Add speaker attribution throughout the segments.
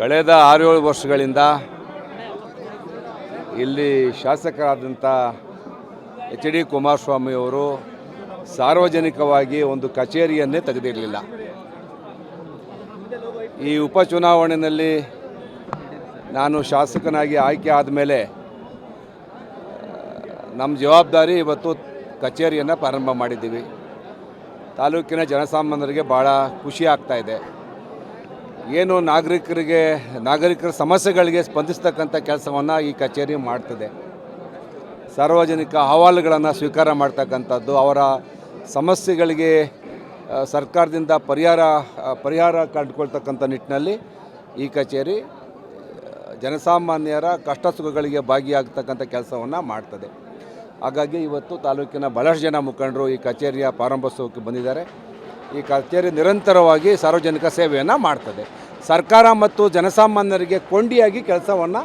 Speaker 1: ಕಳೆದ ಆರೇಳು ವರ್ಷಗಳಿಂದ ಇಲ್ಲಿ ಶಾಸಕರಾದಂಥ ಎಚ್ ಡಿ ಕುಮಾರಸ್ವಾಮಿಯವರು ಸಾರ್ವಜನಿಕವಾಗಿ ಒಂದು ಕಚೇರಿಯನ್ನೇ ತೆಗೆದಿರಲಿಲ್ಲ. ಈ ಉಪಚುನಾವಣೆಯಲ್ಲಿ ನಾನು ಶಾಸಕನಾಗಿ ಆಯ್ಕೆ ಆದಮೇಲೆ ನಮ್ಮ ಜವಾಬ್ದಾರಿ ಇವತ್ತು ಕಚೇರಿಯನ್ನು ಪ್ರಾರಂಭ ಮಾಡಿದ್ದೀವಿ. ತಾಲೂಕಿನ ಜನಸಾಮಾನ್ಯರಿಗೆ ಭಾಳ ಖುಷಿ ಆಗ್ತಾ ಇದೆ. ಏನು ನಾಗರಿಕರಿಗೆ, ನಾಗರಿಕರ ಸಮಸ್ಯೆಗಳಿಗೆ ಸ್ಪಂದಿಸ್ತಕ್ಕಂಥ ಕೆಲಸವನ್ನು ಈ ಕಚೇರಿ ಮಾಡ್ತದೆ. ಸಾರ್ವಜನಿಕ ಅಹವಾಲುಗಳನ್ನು ಸ್ವೀಕಾರ ಮಾಡ್ತಕ್ಕಂಥದ್ದು, ಅವರ ಸಮಸ್ಯೆಗಳಿಗೆ ಸರ್ಕಾರದಿಂದ ಪರಿಹಾರ ಪರಿಹಾರ ಕಂಡುಕೊಳ್ತಕ್ಕಂಥ ನಿಟ್ಟಿನಲ್ಲಿ ಈ ಕಚೇರಿ ಜನಸಾಮಾನ್ಯರ ಕಷ್ಟ ಸುಖಗಳಿಗೆ ಭಾಗಿಯಾಗ್ತಕ್ಕಂಥ ಕೆಲಸವನ್ನು ಮಾಡ್ತದೆ. ಹಾಗಾಗಿ ಇವತ್ತು ತಾಲೂಕಿನ ಬಹಳಷ್ಟು ಜನ ಮುಖಂಡರು ಈ ಕಚೇರಿಯ ಪ್ರಾರಂಭೋತ್ಸವಕ್ಕೆ ಬಂದಿದ್ದಾರೆ. ಈ ಕಚೇರಿ ನಿರಂತರವಾಗಿ ಸಾರ್ವಜನಿಕ ಸೇವೆಯನ್ನು ಮಾಡ್ತದೆ. ಸರ್ಕಾರ ಮತ್ತು ಜನಸಾಮಾನ್ಯರಿಗೆ ಕೊಂಡಿಯಾಗಿ ಕೆಲಸವನ್ನು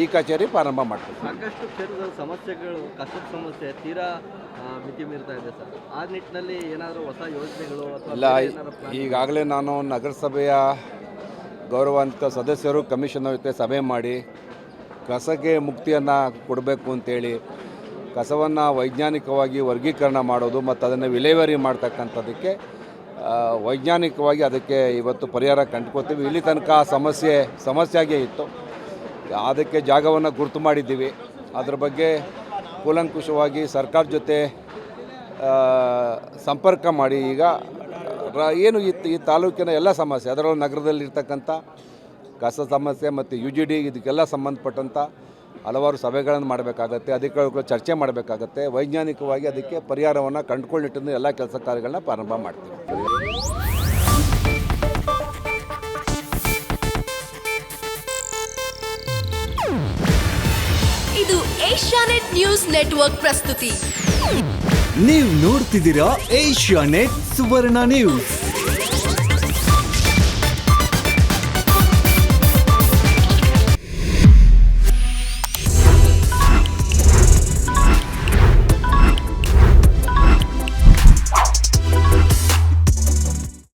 Speaker 1: ಈ ಕಚೇರಿ ಪ್ರಾರಂಭ ಮಾಡ್ತದೆ.
Speaker 2: ಸಾಕಷ್ಟು ಕ್ಷೇತ್ರದ ಸಮಸ್ಯೆಗಳು ಕಸದ ಸಮಸ್ಯೆ ತೀರಾ ಮಿತಿ ಮೀರ್ತಾ ಇದೆ ಸರ್. ಆ ನಿಟ್ಟಿನಲ್ಲಿ ಏನಾದರೂ ಹೊಸ ಯೋಜನೆಗಳು
Speaker 1: ಇಲ್ಲ ಈಗಾಗಲೇ ನಾನು ನಗರಸಭೆಯ ಗೌರವಾನ್ವಿತ ಸದಸ್ಯರು ಕಮಿಷನರ್ ಜೊತೆ ಸಭೆ ಮಾಡಿ ಕಸಕ್ಕೆ ಮುಕ್ತಿಯನ್ನು ಕೊಡಬೇಕು ಅಂತೇಳಿ ಕಸವನ್ನು ವೈಜ್ಞಾನಿಕವಾಗಿ ವರ್ಗೀಕರಣ ಮಾಡೋದು ಮತ್ತು ಅದನ್ನು ವಿಲೇವಾರಿ ಮಾಡ್ತಕ್ಕಂಥದ್ದಕ್ಕೆ ವೈಜ್ಞಾನಿಕವಾಗಿ ಅದಕ್ಕೆ ಇವತ್ತು ಪರಿಹಾರ ಕಂಡುಕೊತೀವಿ ಇಲ್ಲಿ ತನಕ ಆ ಸಮಸ್ಯೆ, ಸಮಸ್ಯೆಯಾಗೇ ಇತ್ತು. ಅದಕ್ಕೆ ಜಾಗವನ್ನು ಗುರುತು ಮಾಡಿದ್ದೀವಿ. ಅದರ ಬಗ್ಗೆ ಕೂಲಂಕುಷವಾಗಿ ಸರ್ಕಾರ ಜೊತೆ ಸಂಪರ್ಕ ಮಾಡಿ ಈಗ ಏನು ಇತ್ತು ಈ ತಾಲೂಕಿನ ಎಲ್ಲ ಸಮಸ್ಯೆ, ಅದರಲ್ಲೂ ನಗರದಲ್ಲಿರ್ತಕ್ಕಂಥ ಕಸ ಸಮಸ್ಯೆ ಮತ್ತು ಯು ಜಿ ಡಿ ಇದಕ್ಕೆಲ್ಲ ಸಂಬಂಧಪಟ್ಟಂಥ ಹಲವಾರು ಸಭೆಗಳನ್ನು ಮಾಡಬೇಕಾಗತ್ತೆ ಅಧಿಕಾರಿಗಳು ಚರ್ಚೆ ಮಾಡಬೇಕಾಗತ್ತೆ ವೈಜ್ಞಾನಿಕವಾಗಿ ಅದಕ್ಕೆ ಪರಿಹಾರವನ್ನು ಕಂಡುಕೊಳ್ಳೋ ಎಲ್ಲ ಕೆಲಸ ಕಾರ್ಯಗಳನ್ನ ಪ್ರಾರಂಭ ಮಾಡ್ತೀವಿ.
Speaker 3: ಇದು ಏಷ್ಯಾನೆಟ್ ನ್ಯೂಸ್ ನೆಟ್ವರ್ಕ್ ಪ್ರಸ್ತುತಿ.
Speaker 4: ನೀವು ನೋಡ್ತಿದ್ದೀರಾ ಏಷ್ಯಾ ನೆಟ್ ಸುವರ್ಣ ನ್ಯೂಸ್.